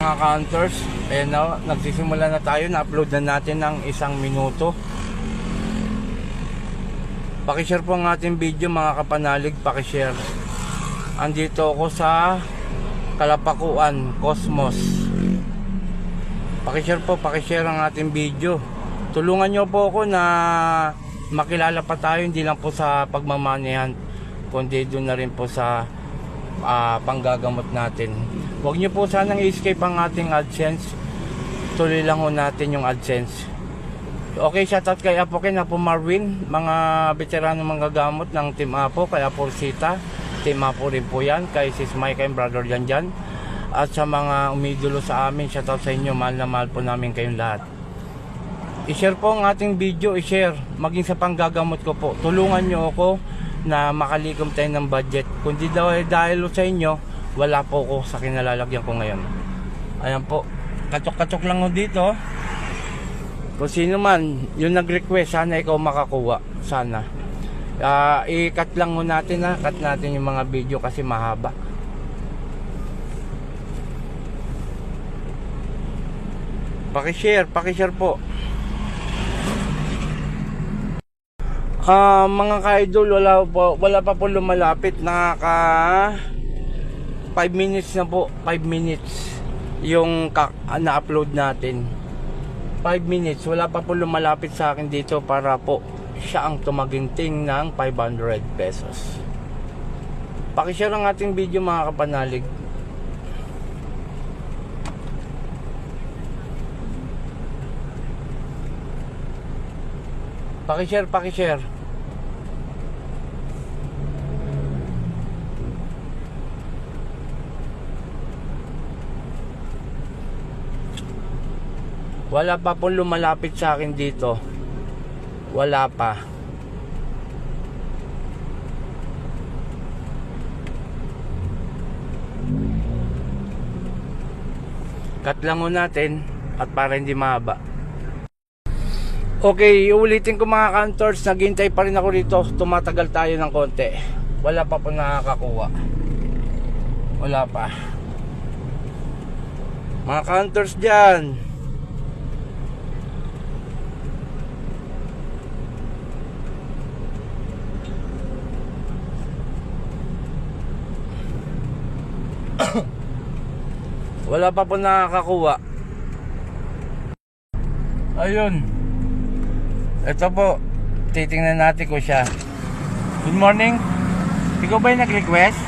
Mga counters, ayan na, nagsisimula na tayo, na-upload na natin ng isang minuto. Pakishare po ang ating video mga kapanalig, pakishare. Andito ako sa Kalapakuan, Cosmos. Pakishare po, pakishare ang ating video. Tulungan nyo po ako na makilala pa tayo, hindi lang po sa pagmamanehan, kundi doon na rin po sa ah, panggagamot natin. Huwag niyo po sanang i-escape ang ating AdSense. Tuloy lang natin yung AdSense. Okay, shoutout kay Apo Ken, Apo Marvin, mga veterano mga gamot ng Team Apo, kay Apo Rosita, Team Apo rin po yan, kay Sis Mike and Brother Jan Jan. At sa mga umidulo sa amin, shoutout sa inyo, mahal na mahal po namin kayong lahat. I-share po ang ating video, i-share, maging sa panggagamot ko po. Tulungan nyo ako na makalikom tayo ng budget. Kung di daw ay dahil sa inyo, wala po ako sa kinalalagyan ko ngayon. Ayan po, katok-katok lang ho dito. Kung sino man, yung nag-request, sana ikaw makakuha. Sana. Ah, i-cut lang ho natin ha. Cut natin yung mga video kasi mahaba. Pakishare, pakishare po. Ah, mga ka-idol, wala pa wala pa po lumalapit. Nakaka 5 minutes na po, 5 minutes yung ah, na-upload natin. 5 minutes, wala pa po lumalapit sa akin dito para po siya ang tumaginting ng 500 pesos. Pakishare ang ating video mga kapanalig. Pakishare, pakishare. Wala pa pong lumalapit sa akin dito. Wala pa. Cut lang natin at para hindi mahaba. Okay, ulitin ko mga counters, naghintay pa rin ako rito. Tumatagal tayo ng konti. Wala pa po nakakakuha. Wala pa. Mga counters dyan. Wala pa po nakakakuha. Ayun. Ito po. Titingnan natin ko siya. Good morning. Ikaw ba yung nag-request?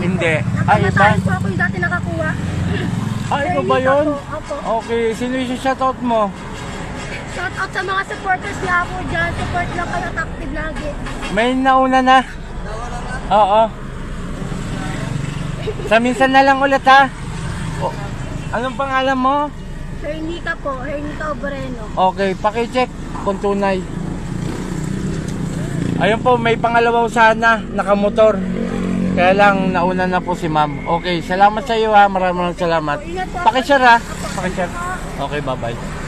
Hindi. Ay, iba. Nakamasahin po ako yung dati nakakuha. Ay, ikaw ba yun? Opo. Okay, sino yung shoutout mo? Shout out sa mga supporters niya ako dyan. Support lang kayo at active lagi. May nauna na. Oo. Sa minsan na lang ulit ha. O, anong pangalan mo? Hernica po. Hernica Obreno. Okay, pakicheck kung tunay. Ayun po, may pangalawa sana, nakamotor. Kaya lang, nauna na po si ma'am. Okay, salamat sa iyo ha. Maraming salamat. Pakishare ha. Pakishare. Okay, bye-bye.